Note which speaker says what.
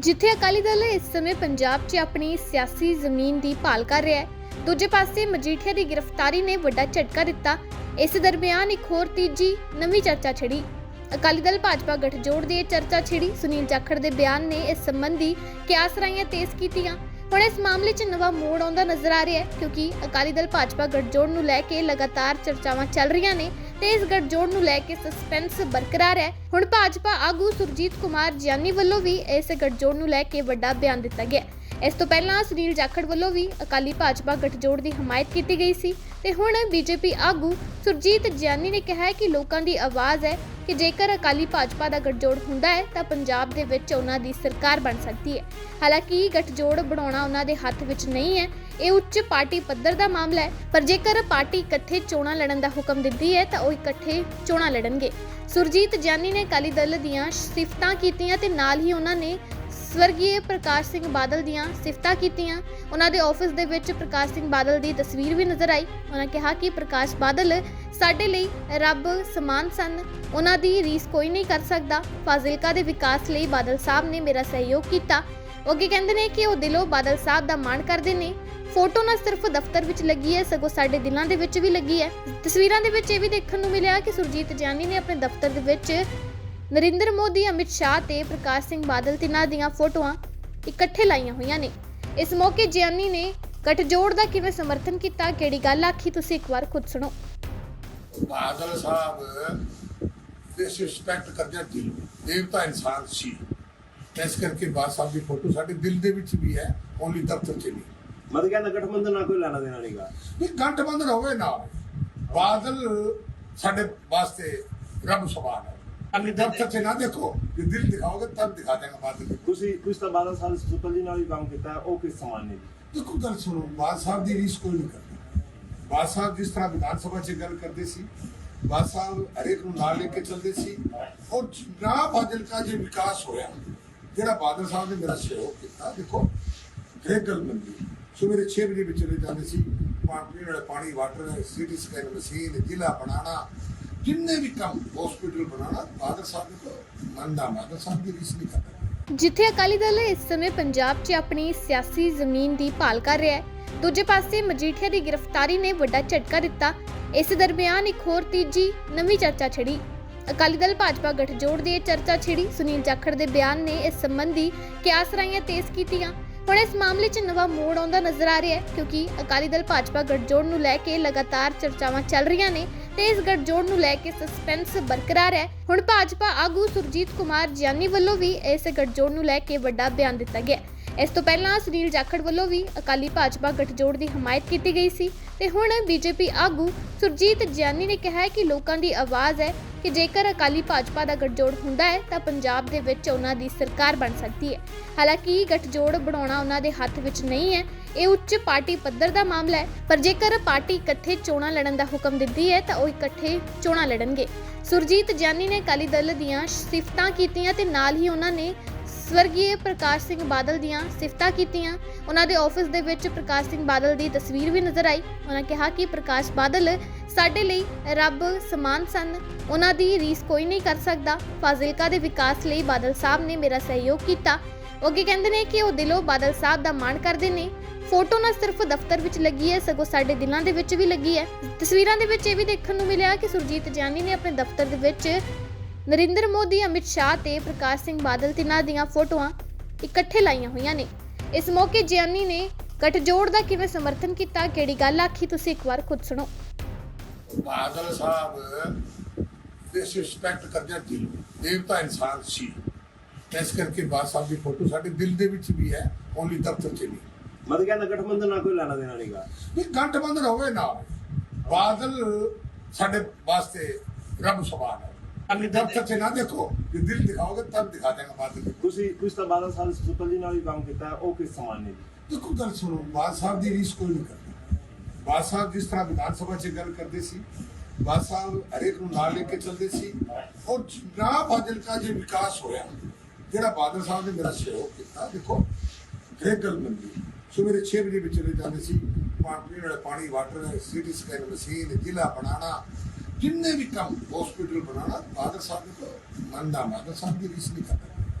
Speaker 1: ਜਿੱਥੇ ਅਕਾਲੀ ਦਲ ਇਸ ਸਮੇਂ ਪੰਜਾਬ 'ਚ ਆਪਣੀ ਸਿਆਸੀ ਜ਼ਮੀਨ ਦੀ ਭਾਲ ਕਰ ਰਿਹਾ ਹੈ। ਦੂਜੇ ਪਾਸੇ ਮਜੀਠੀਆ ਦੀ ਗ੍ਰਿਫਤਾਰੀ ਨੇ ਵੱਡਾ ਝਟਕਾ ਦਿੱਤਾ। ਇਸ ਦਰਮਿਆਨ ਇੱਕ ਹੋਰ ਤੀਜੀ ਨਵੀਂ ਚਰਚਾ ਛਿੜੀ। ਅਕਾਲੀ ਦਲ ਭਾਜਪਾ ਗਠਜੋੜ ਦੀ ਇਹ ਚਰਚਾ ਛਿੜੀ। ਸੁਨੀਲ ਜਾਖੜ ਦੇ ਬਿਆਨ ਨੇ ਇਸ ਸੰਬੰਧੀ ਕਿਆਸ ਰਾਈਆਂ ਤੇਜ਼ ਕੀਤੀਆਂ। ਹੁਣ ਇਸ ਮਾਮਲੇ 'ਚ ਨਵਾਂ ਮੋੜ ਆਉਂਦਾ ਨਜ਼ਰ ਆ ਰਿਹਾ ਹੈ, ਕਿਉਂਕਿ ਅਕਾਲੀ ਦਲ ਭਾਜਪਾ ਗਠਜੋੜ ਨੂੰ ਲੈ ਕੇ ਲਗਾਤਾਰ ਚਰਚਾਵਾਂ ਚੱਲ ਰਹੀਆਂ ਨੇ ਤੇ ਇਸ ਗਠਜੋੜ ਨੂੰ ਲੈ ਕੇ ਸਸਪੈਂਸ ਬਰਕਰਾਰ ਹੈ। ਹੁਣ ਭਾਜਪਾ ਆਗੂ ਸੁਰਜੀਤ ਕੁਮਾਰ ਜਿਆਨੀ ਵੱਲੋਂ ਵੀ ਇਸ ਗਠਜੋੜ ਨੂੰ ਲੈ ਕੇ ਵੱਡਾ ਬਿਆਨ ਦਿੱਤਾ ਗਿਆ ਇਸ ਤੋਂ ਪਹਿਲਾਂ ਸੁਨੀਲ ਜਾਖੜ ਵੱਲੋਂ ਵੀ ਅਕਾਲੀ ਭਾਜਪਾ ਗਠਜੋੜ ਦੀ ਹਮਾਇਤ ਕੀਤੀ ਗਈ ਸੀ। ਤੇ ਹੁਣ ਬੀਜੇਪੀ ਆਗੂ ਸੁਰਜੀਤ ਜਿਆਨੀ ਨੇ ਕਿਹਾ ਹੈ ਕਿ ਲੋਕਾਂ ਦੀ ਆਵਾਜ਼ ਹੈ ਕਿ ਜੇਕਰ ਅਕਾਲੀ ਭਾਜਪਾ ਦਾ ਗਠਜੋੜ ਹੁੰਦਾ ਹੈ, ਤਾਂ ਪੰਜਾਬ ਦੇ ਵਿੱਚ ਉਹਨਾਂ ਦੀ ਸਰਕਾਰ ਬਣ ਸਕਦੀ ਹੈ। ਹਾਲਾਂਕਿ ਗਠਜੋੜ ਬਣਾਉਣਾ ਉਹਨਾਂ ਦੇ ਹੱਥ ਵਿੱਚ ਨਹੀਂ ਹੈ, ਇਹ ਉੱਚ ਪਾਰਟੀ ਪੱਧਰ ਦਾ ਮਾਮਲਾ ਹੈ। ਪਰ ਜੇਕਰ ਪਾਰਟੀ ਇਕੱਠੇ ਚੋਣਾਂ ਲੜਨ ਦਾ ਹੁਕਮ ਦਿੰਦੀ ਹੈ, ਤਾਂ ਉਹ ਇਕੱਠੇ ਚੋਣਾਂ ਲੜਨਗੇ। ਸੁਰਜੀਤ ਜਾਨੀ ਨੇ ਅਕਾਲੀ ਦਲ ਦੀਆਂ ਸਿਫਤਾਂ ਕੀਤੀਆਂ ਤੇ ਨਾਲ ਹੀ ਉਹਨਾਂ ਨੇ ਸਵਰਗੀ ਪ੍ਰਕਾਸ਼ ਸਿੰਘ ਬਾਦਲ ਦੀਆਂ ਸਿਫਤਾਂ ਕੀਤੀਆਂ। ਉਹਨਾਂ ਦੇ ਆਫਿਸ ਦੇ ਵਿੱਚ ਪ੍ਰਕਾਸ਼ ਸਿੰਘ ਬਾਦਲ ਦੀ ਤਸਵੀਰ ਵੀ ਨਜ਼ਰ ਆਈ। ਉਹਨਾਂ ਕਿਹਾ ਕਿ ਪ੍ਰਕਾਸ਼ ਬਾਦਲ ਸਾਡੇ ਲਈ ਰੱਬ ਸਮਾਨ ਸਨ। ਉਹਨਾਂ ਦੀ ਰੀਸ ਕੋਈ ਨਹੀਂ ਕਰ ਸਕਦਾ। ਫਾਜ਼ਿਲਕਾ ਦੇ ਵਿਕਾਸ ਲਈ ਬਾਦਲ ਸਾਹਿਬ ਨੇ ਮੇਰਾ ਸਹਿਯੋਗ ਕੀਤਾ। ਉਹ ਅੱਗੇ ਕਹਿੰਦੇ ਨੇ ਕਿ ਉਹ ਦਿਲੋਂ ਬਾਦਲ ਸਾਹਿਬ ਦਾ ਮਾਣ ਕਰਦੇ ਨੇ। ਫੋਟੋ ਨਾ ਸਿਰਫ ਦਫ਼ਤਰ ਵਿੱਚ ਲੱਗੀ ਹੈ, ਸਗੋਂ ਸਾਡੇ ਦਿਲਾਂ ਦੇ ਵਿੱਚ ਵੀ ਲੱਗੀ ਹੈ। ਤਸਵੀਰਾਂ ਦੇ ਵਿੱਚ ਇਹ ਵੀ ਦੇਖਣ ਨੂੰ ਮਿਲਿਆ ਕਿ ਸੁਰਜੀਤ ਜਾਨੀ ਨੇ ਆਪਣੇ ਦਫ਼ਤਰ ਦੇ ਵਿੱਚ ਨਰਿੰਦਰ ਮੋਦੀ ਅਮਿਤ ਸ਼ਾਹ ਤੇ ਪ੍ਰਕਾਸ਼ ਸਿੰਘ ਬਾਦਲ ਤਿੰਨਾਂ ਦੀਆਂ ਫੋਟੋਆਂ ਇਕੱਠੇ ਲਾਈਆਂ ਹੋਈਆਂ ਨੇ। ਇਸ ਮੌਕੇ ਜਿਆਨੀ ਨੇ ਗੱਠਜੋੜ ਦਾ ਕਿਵੇਂ ਸਮਰਥਨ ਕੀਤਾ ਕਿਹੜੀ ਗੱਲ ਆਖੀ ਤੁਸੀਂ ਇੱਕ ਵਾਰ ਖੁਦ ਸੁਣੋ।
Speaker 2: ਬਾਦਲ ਸਾਹਿਬ ਡਿਸਰਿਸਪੈਕਟ ਕਰਦੇ ਦਿਲ ਦੇਵਤਾ ਇਨਸਾਨ ਸੀ। ਇਸ ਕਰਕੇ ਬਾਦ ਸਾਹਿਬ ਦੀ ਫੋਟੋ ਸਾਡੇ ਦਿਲ ਦੇ ਵਿੱਚ ਵੀ ਹੈ ਓਨਲੀ ਦਫ਼ਤਰ 'ਚ ਨਹੀਂ।
Speaker 3: ਮਤਲਬ ਕਹਿੰਦਾ ਗਠਬੰਧਨ ਨਾਲ ਕੋਈ ਲੈਣਾ ਦੇਣਾ ਨਹੀਂਗਾ
Speaker 2: ਇਹ ਗੰਠਬੰਧਨ ਹੋਵੇ ਨਾ ਬਾਦਲ ਸਾਡੇ ਵਾਸਤੇ ਰੱਬ ਸਮਾਨ ਹੈ। ਅਗਲੀ ਦਫ਼ਤਰ 'ਚ ਨਾ ਦੇਖੋ ਜੇ ਦਿਲ ਦਿਖਾਓਗੇ ਤਬ ਦਿਖਾ ਦੇਗਾ ਬਾਦਲ ਦੀ
Speaker 3: ਤੁਸੀਂ ਕੁਝ ਤਾਂ ਬਾਦਲ ਸਾਹਿਬ ਸੁਪਰ ਜੀ ਨਾਲ ਵੀ ਕੰਮ ਕੀਤਾ ਹੈ, ਉਹ ਕਿਸ ਸਮਾਨ ਨੇ ਜੀ?
Speaker 2: ਦੇਖੋ ਗੱਲ ਸੁਣੋ ਬਾਦ ਸਾਹਿਬ ਦੀ ਰੀਸ ਕੋਈ ਨਹੀਂ ਕਰਦਾ। ਬਾਦ ਸਾਹਿਬ ਜਿਸ ਤਰ੍ਹਾਂ ਵਿਧਾਨ ਸਭਾ 'ਚ ਗੱਲ ਕਰਦੇ ਸੀ ਬਾਦ ਸਾਹਿਬ ਹਰੇਕ ਨੂੰ ਨਾਲ ਲੈ ਕੇ ਚੱਲਦੇ ਸੀ ਔਰ ਨਾ ਬਾਦਲ ਦਾ ਜੇ ਵਿਕਾਸ ਹੋਇਆ ਜਿਹੜਾ ਬਾਦਲ ਸਾਹਿਬ ਨੇ ਮੇਰਾ ਸਹਿਯੋਗ ਕੀਤਾ ਦੇਖੋ ਹਰੇਕ ਗੱਲ ਮੰਦੀ ਸਵੇਰੇ 6 ਵਜੇ ਵਿੱਚ ਚਲੇ ਜਾਂਦੇ ਸੀ ਪਾਣੀ ਪੀਣ ਵਾਲਾ ਪਾਣੀ ਵਾਟਰ ਸੀਟੀ ਸਕੈਨ ਮਸ਼ੀਨ ਜ਼ਿਲ੍ਹਾ ਬਣਾਉਣਾ ਜਿੰਨੇ ਵੀ ਕੰਮ ਹਸਪੀਟਲ ਬਣਾਉਣਾ, ਬਾਦਲ ਸਾਹਿਬ ਨੇ ਤਾਂ ਮੰਨਦਾ ਬਾਦਲ ਸਾਹਿਬ ਦੀ ਰੀਸ ਨਹੀਂ
Speaker 1: ਜਿੱਥੇ ਅਕਾਲੀ ਦਲ ਇਸ ਸਮੇਂ ਪੰਜਾਬ 'ਚ ਆਪਣੀ ਸਿਆਸੀ ਜ਼ਮੀਨ ਦੀ ਭਾਲ ਕਰ ਰਿਹਾ ਹੈ, ਦੂਜੇ ਪਾਸੇ ਮਜੀਠੀਆ ਦੀ ਗ੍ਰਿਫਤਾਰੀ ਨੇ ਵੱਡਾ ਝਟਕਾ ਦਿੱਤਾ। ਇਸ ਦਰਮਿਆਨ ਇੱਕ ਹੋਰ ਤੀਜੀ ਨਵੀਂ ਚਰਚਾ ਛਿੜੀ। ਅਕਾਲੀ ਦਲ ਭਾਜਪਾ ਗਠਜੋੜ ਦੀ ਇਹ ਚਰਚਾ ਛਿੜੀ। ਸੁਨੀਲ ਜਾਖੜ ਦੇ ਬਿਆਨ ਨੇ ਇਸ ਸੰਬੰਧੀ ਕਿਆਸ ਰਾਈਆਂ ਤੇਜ਼ ਕੀਤੀਆਂ। ਹੁਣ ਇਸ ਮਾਮਲੇ 'ਚ ਨਵਾਂ ਮੋੜ ਆਉਂਦਾ ਨਜ਼ਰ ਆ ਰਿਹਾ ਹੈ, ਕਿਉਂਕਿ ਅਕਾਲੀ ਦਲ ਭਾਜਪਾ ਗਠਜੋੜ ਨੂੰ ਲੈ ਕੇ ਲਗਾਤਾਰ ਚਰਚਾਵਾਂ ਚੱਲ ਰਹੀਆਂ ਨੇ। ਤੇ ਇਸ ਗਠਜੋੜ ਨੂੰ ਲੈ ਕੇ ਸਸਪੈਂਸ ਬਰਕਰਾਰ ਹੈ। ਹੁਣ ਭਾਜਪਾ ਆਗੂ ਸੁਰਜੀਤ ਕੁਮਾਰ ਜਿਆਨੀ ਵੱਲੋਂ ਵੀ ਇਸ ਗਠਜੋੜ ਨੂੰ ਲੈ ਕੇ ਵੱਡਾ ਬਿਆਨ ਦਿੱਤਾ ਗਿਆ ਇਸ ਤੋਂ ਪਹਿਲਾਂ ਸੁਨੀਲ ਜਾਖੜ ਵੱਲੋਂ ਵੀ ਅਕਾਲੀ ਭਾਜਪਾ ਗਠਜੋੜ ਦੀ ਹਮਾਇਤ ਕੀਤੀ ਗਈ ਸੀ ਤੇ ਹੁਣ ਬੀਜੇਪੀ ਆਗੂ ਸੁਰਜੀਤ ਜਿਆਨੀ ਨੇ ਕਿਹਾ ਹੈ ਕਿ ਲੋਕਾਂ ਦੀ ਆਵਾਜ਼ ਹੈ ਕਿ ਜੇਕਰ ਅਕਾਲੀ ਭਾਜਪਾ ਦਾ ਗਠਜੋੜ ਹੁੰਦਾ ਹੈ ਤਾਂ ਪੰਜਾਬ ਦੇ ਵਿੱਚ ਉਹਨਾਂ ਦੀ ਸਰਕਾਰ ਬਣ ਸਕਦੀ ਹੈ। ਹਾਲਾਂਕਿ ਗਠਜੋੜ ਬਣਾਉਣਾ ਉਹਨਾਂ ਦੇ ਹੱਥ ਵਿੱਚ ਨਹੀਂ ਹੈ, ਇਹ ਉੱਚ ਪਾਰਟੀ ਪੱਧਰ ਦਾ ਮਾਮਲਾ ਹੈ। ਪਰ ਜੇਕਰ ਪਾਰਟੀ ਇਕੱਠੇ ਚੋਣਾਂ ਲੜਨ ਦਾ ਹੁਕਮ ਦਿੰਦੀ ਹੈ ਤਾਂ ਉਹ ਇਕੱਠੇ ਚੋਣਾਂ ਲੜਨਗੇ। ਸੁਰਜੀਤ ਜਾਨੀ ਨੇ ਅਕਾਲੀ ਦਲ ਦੀਆਂ ਸਿਫਤਾਂ ਕੀਤੀਆਂ ਤੇ ਨਾਲ ਹੀ ਉਹਨਾਂ ਨੇ ਸਵਰਗੀ ਪ੍ਰਕਾਸ਼ ਸਿੰਘ ਬਾਦਲ ਦੀਆਂ ਸਿਫਤਾਂ ਕੀਤੀਆਂ। ਉਹਨਾਂ ਦੇ ਆਫਿਸ ਦੇ ਵਿੱਚ ਪ੍ਰਕਾਸ਼ ਸਿੰਘ ਬਾਦਲ ਦੀ ਤਸਵੀਰ ਵੀ ਨਜ਼ਰ ਆਈ। ਉਹਨਾਂ ਕਿਹਾ ਕਿ ਪ੍ਰਕਾਸ਼ ਬਾਦਲ ਸਾਡੇ ਲਈ ਰੱਬ ਸਮਾਨ ਸਨ। ਉਹਨਾਂ ਦੀ ਰੀਸ ਕੋਈ ਨਹੀਂ ਕਰ ਸਕਦਾ। ਫਾਜ਼ਿਲਕਾ ਦੇ ਵਿਕਾਸ ਲਈ ਬਾਦਲ ਸਾਹਿਬ ਨੇ ਮੇਰਾ ਸਹਿਯੋਗ ਕੀਤਾ। ਉਹ ਅੱਗੇ ਕਹਿੰਦੇ ਨੇ ਕਿ ਉਹ ਦਿਲੋਂ ਬਾਦਲ ਸਾਹਿਬ ਦਾ ਮਾਣ ਕਰਦੇ ਨੇ। ਫੋਟੋ ਨਾ ਸਿਰਫ ਦਫ਼ਤਰ ਵਿੱਚ ਲੱਗੀ ਹੈ, ਸਗੋਂ ਸਾਡੇ ਦਿਲਾਂ ਦੇ ਵਿੱਚ ਵੀ ਲੱਗੀ ਹੈ। ਤਸਵੀਰਾਂ ਦੇ ਵਿੱਚ ਇਹ ਵੀ ਦੇਖਣ ਨੂੰ ਮਿਲਿਆ ਕਿ ਸੁਰਜੀਤ ਜਾਨੀ ਨੇ ਆਪਣੇ ਦਫ਼ਤਰ ਦੇ ਵਿੱਚ ਨਰਿੰਦਰ ਮੋਦੀ ਅਮਿਤ ਸ਼ਾਹ ਤੇ ਪ੍ਰਕਾਸ਼ ਸਿੰਘ ਬਾਦਲ ਤਿੰਨਾਂ ਦੀਆਂ ਫੋਟੋਆਂ ਇਕੱਠੇ ਲਾਈਆਂ ਹੋਈਆਂ ਨੇ। ਇਸ ਮੌਕੇ ਜਿਆਨੀ ਨੇ ਗੱਠਜੋੜ ਦਾ ਕਿਵੇਂ ਸਮਰਥਨ ਕੀਤਾ ਕਿਹੜੀ ਗੱਲ ਆਖੀ ਤੁਸੀਂ ਇੱਕ ਵਾਰ ਖੁਦ ਸੁਣੋ।
Speaker 2: ਬਾਦਲ ਸਾਹਿਬ ਡਿਸਰਿਸਪੈਕਟ ਕਰਦੇ ਦਿਲ ਦੇਵਤਾ ਇਨਸਾਨ ਸੀ। ਇਸ ਕਰਕੇ ਬਾਦ ਸਾਹਿਬ ਦੀ ਫੋਟੋ ਸਾਡੇ ਦਿਲ ਦੇ ਵਿੱਚ ਵੀ ਹੈ ਓਨਲੀ ਦਫ਼ਤਰ 'ਚ ਨਹੀਂ
Speaker 3: ਮਤਲਬ ਕਹਿੰਦਾ ਗਠਬੰਧਨ ਨਾਲ ਕੋਈ ਲੈਣਾ ਦੇਣਾ ਨਹੀਂਗਾ।
Speaker 2: ਇਹ ਗੰਠਬੰਧਨ ਹੋਵੇ ਨਾ ਬਾਦਲ ਸਾਡੇ ਵਾਸਤੇ ਰੱਬ ਸਮਾਨ ਹੈ। ਅਗਲੀ ਦਫ਼ਤਰ 'ਚ ਨਾ ਦੇਖੋ ਜੇ ਦਿਲ ਦਿਖਾਓਗੇ ਤਬ ਦਿਖਾ ਦੇਗਾ ਬਾਦਲ ਦੀ
Speaker 3: ਤੁਸੀਂ ਕੁਝ ਤਾਂ ਬਾਦਲ ਸਾਹਿਬ ਸੁਪਰ ਜੀ ਨਾਲ ਵੀ ਕੰਮ ਕੀਤਾ ਹੈ, ਉਹ ਕਿਸ ਸਮਾਨ ਨੇ ਜੀ
Speaker 2: ਦੇਖੋ ਗੱਲ ਸੁਣੋ ਬਾਦ ਸਾਹਿਬ ਦੀ ਰੀਸ ਕੋਈ ਨਹੀਂ ਕਰਦਾ। ਬਾਦ ਸਾਹਿਬ ਜਿਸ ਤਰ੍ਹਾਂ ਵਿਧਾਨ ਸਭਾ 'ਚ ਗੱਲ ਕਰਦੇ ਸੀ ਬਾਦ ਸਾਹਿਬ ਹਰੇਕ ਨੂੰ ਨਾਲ ਲੈ ਕੇ ਚੱਲਦੇ ਸੀ ਔਰ ਨਾ ਬਾਦਲ ਦਾ ਜੇ ਵਿਕਾਸ ਹੋਇਆ ਜਿਹੜਾ ਬਾਦਲ ਸਾਹਿਬ ਨੇ ਮੇਰਾ ਸਹਿਯੋਗ ਕੀਤਾ ਦੇਖੋ ਹਰੇਕ ਗੱਲ ਮੰਦੀ ਸਵੇਰੇ 6 ਵਜੇ ਵਿੱਚ ਚਲੇ ਜਾਂਦੇ ਸੀ ਪਾਣੀ ਵਾਲਾ ਪਾਣੀ ਵਾਟਰ ਸੀਟੀ ਸਕੈਨ ਮਸ਼ੀਨ ਜ਼ਿਲ੍ਹਾ ਜਿੰਨੇ ਵੀ ਕੰਮ ਹਸਪੀਟਲ ਬਣਾਉਣਾ ਬਾਦਲ ਸਾਹਿਬ ਨੇ ਤਾਂ ਮੰਨਦਾ ਬਾਦਲ ਸਾਹਿਬ ਦੀ ਰੀਸ ਨਹੀਂ ਕਰਦਾ